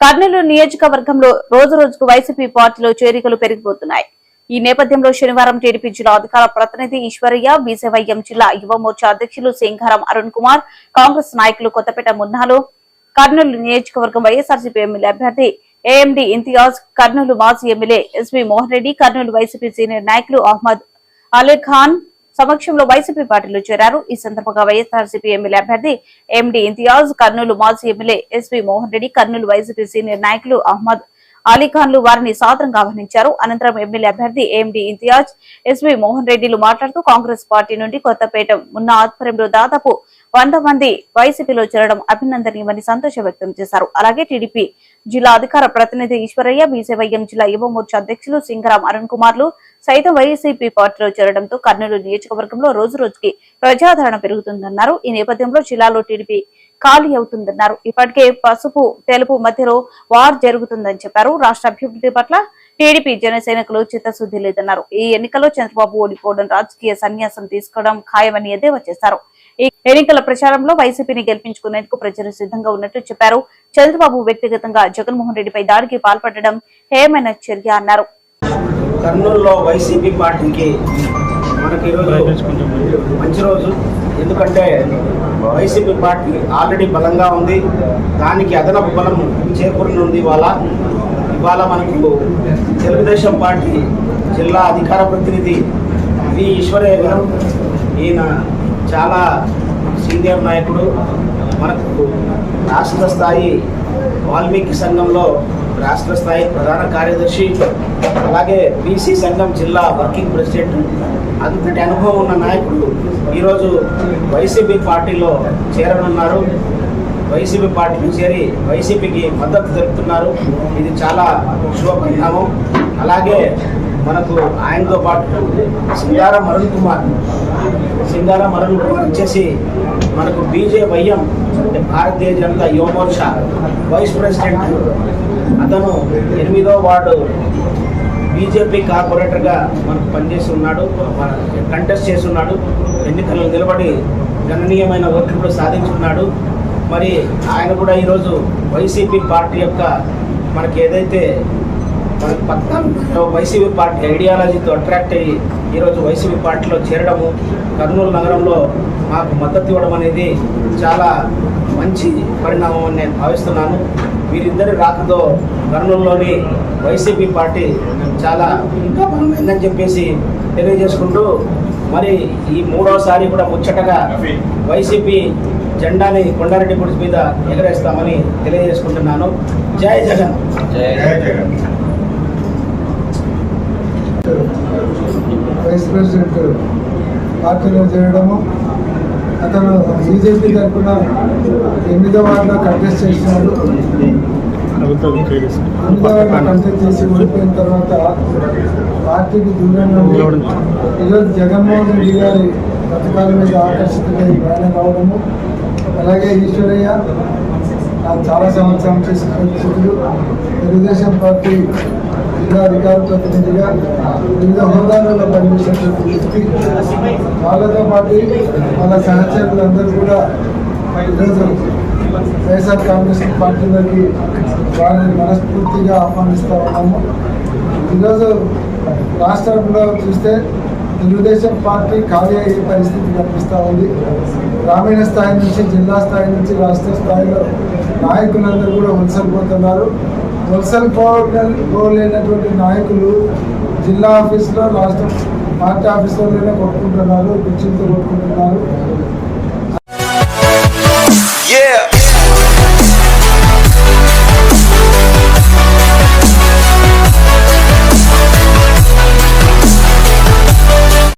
కర్నూలు నియోజకవర్గంలో రోజు రోజుకు వైసీపీ పార్టీలో చేరికలు పెరిగిపోతున్నాయి. ఈ నేపథ్యంలో శనివారం టీడీపీ జిల్లా అధికార ప్రతినిధి ఈశ్వరయ్య బీసీవైఎం జిల్లా యువ మోర్చా అధ్యక్షులు సింగారం అరుణ్ కుమార్ కాంగ్రెస్ నాయకులు కొత్తపేట మున్నాలు కర్నూలు నియోజకవర్గం వైఎస్ఆర్సీపీ ఎమ్మెల్యే అభ్యర్థి ఏఎండి ఇంతియాజ్ కర్నూలు మాజీ MLA SV Mohan Reddy Kurnool YCP senior నాయకులు అహ్మద్ అలీ ఖాన్ సమక్షంలో వైసీపీ పార్టీలో చేరారు. ఈ సందర్భంగా వైఎస్ఆర్సీపీ ఎమ్మెల్యే అభ్యర్థి ఎండి ఇంతియాజ్ కర్నూలు మాజీ MLA SV Mohan Reddy Kurnool YCP senior నాయకులు అహ్మద్ అలీఖాన్లు వారిని సాదరంగా ఆహ్వానించారు. అనంతరం ఎమ్మెల్యే అభ్యర్థి ఎండి ఇంతియాజ్ ఎస్వి మోహన్ రెడ్డిలు మాట్లాడుతూ కాంగ్రెస్ పార్టీ నుండి కొత్తపేట ఉన్న ఆధ్వర్యంలో దాదాపు వంద మంది వైసీపీలో చేరడం అభినందనీయమని సంతోషం వ్యక్తం చేశారు. అలాగే టీడీపీ జిల్లా అధికార ప్రతినిధి ఈశ్వరయ్య బీసీవైఎం జిల్లా యువమోర్చా అధ్యక్షులు సింగరాం అరుణ్ కుమార్లు సైతం వైసీపీ పార్టీలో చేరడంతో కర్నూలు నియోజకవర్గంలో రోజు రోజుకి ప్రజాదరణ పెరుగుతుందన్నారు. ఈ నేపథ్యంలో జిల్లాలో టీడీపీ ఖాళీ అవుతుందన్నారు. ఇప్పటికే పసుపు తెలుపు మధ్యలో వార్ జరుగుతుందని చెప్పారు. రాష్ట్ర అభివృద్ధి పట్ల టీడీపీ జనసైనికులు చిత్తశుద్ధి లేదన్నారు. ఈ ఎన్నికల్లో చంద్రబాబు ఓడిపోవడం రాజకీయ సన్యాసం తీసుకోవడం ఖాయమని ఎద్దేవా చేశారు. ఈ ఎన్నికల ప్రచారంలో వైసీపీని గెలిపించుకునేందుకు ప్రజలు సిద్ధంగా ఉన్నట్టు చెప్పారు. చంద్రబాబు వ్యక్తిగతంగా జగన్మోహన్ రెడ్డిపై దాడికి పాల్పడడం హేమైన చర్య అన్నారు. కర్నూలులో వైసీపీ పార్టీకి మనకి ఈరోజు మంచి రోజు. ఎందుకంటే వైసీపీ పార్టీ ఆల్రెడీ బలంగా ఉంది. దానికి అదనపు బలం చేకూరనుంది ఇవాళ. ఇవాళ మనకు తెలుగుదేశం పార్టీ జిల్లా అధికార ప్రతినిధి వి ఈశ్వరయ్య గారు ఈయన చాలా సీనియర్ నాయకుడు మనకు రాష్ట్ర స్థాయి వాల్మీకి సంఘంలో రాష్ట్ర స్థాయి ప్రధాన కార్యదర్శి అలాగే బీసీ సంఘం జిల్లా వర్కింగ్ ప్రెసిడెంట్. అంతటి అనుభవం ఉన్న నాయకుడు ఈరోజు వైసీపీ పార్టీలో చేరనున్నారు. వైసీపీ పార్టీకి చేరి వైసీపీకి మద్దతు తెలుపుతున్నారు. ఇది చాలా శుభ పరిణామం. అలాగే మనకు ఆయనతో పాటు సింగార అరుణ్ కుమార్ సింగార అరుణ్ కుమార్ వచ్చేసి మనకు బీజేవైఎం అంటే భారతీయ జనతా యువమోర్చా వైస్ ప్రెసిడెంట్. అతను ఎనిమిదో వార్డు బీజేపీ కార్పొరేటర్గా మనకు పనిచేసి ఉన్నాడు కంటెస్ట్ చేసి ఉన్నాడు. ఎన్నికల్లో నిలబడి గణనీయమైన ఓట్లు కూడా సాధించుకున్నాడు మరి ఆయన కూడా ఈరోజు వైసీపీ పార్టీ యొక్క మనకి ఏదైతే మనకి పక్కన వైసీపీ పార్టీ ఐడియాలజీతో అట్రాక్ట్ అయ్యి ఈరోజు వైసీపీ పార్టీలో చేరడము కర్నూలు నగరంలో మాకు మద్దతు ఇవ్వడం అనేది చాలా మంచి పరిణామం అని నేను భావిస్తున్నాను. వీరిద్దరి రాకతో కర్నూలులోని వైసీపీ పార్టీ చాలా ఇంకా బలమైందని చెప్పేసి తెలియజేసుకుంటూ మరి ఈ మూడోసారి కూడా ముచ్చటగా వైసీపీ జెండాని కొండారెడ్డి గుడి మీద ఎగరేస్తామని తెలియజేసుకుంటున్నాను. జై జగన్. వైస్ ప్రెసిడెంట్ పార్టీలో చేరడము అతను బీజేపీ తరఫున ఎనిమిదో వార్డులో కంటెస్ట్ చేసినాడు చేసి ఓడిపోయిన తర్వాత పార్టీకి దూరంగా ఉండి ఈరోజు జగన్మోహన్ రెడ్డి గారి పథకాల మీద ఆకర్షితులై ప్రయాణం కావడము. అలాగే ఈశ్వరయ్య చాలా సంవత్సరం చేసిన పరిస్థితులు. తెలుగుదేశం పార్టీ జిల్లా అధికార ప్రతినిధిగా వివిధ హోదాలలో పనిచేసినటువంటి వ్యక్తి. వాళ్ళతో పాటు వాళ్ళ సహచరులందరూ కూడా ఈరోజు వైఎస్ఆర్ కాంగ్రెస్ పార్టీలోకి వారిని మనస్ఫూర్తిగా ఆహ్వానిస్తూ ఉన్నాము. ఈరోజు రాష్ట్రంలో చూస్తే తెలుగుదేశం పార్టీ ఖాళీ అయ్యే పరిస్థితి కనిపిస్తూ ఉంది. గ్రామీణ స్థాయి నుంచి జిల్లా స్థాయి నుంచి రాష్ట్ర స్థాయిలో నాయకులందరూ కూడా వలసలిపోతున్నారు. వలసలిపోలేనటువంటి నాయకులు జిల్లా ఆఫీస్లో రాష్ట్ర పార్టీ ఆఫీసులోనే కొట్టుకుంటున్నారు కుర్చీలతో కొట్టుకుంటున్నారు.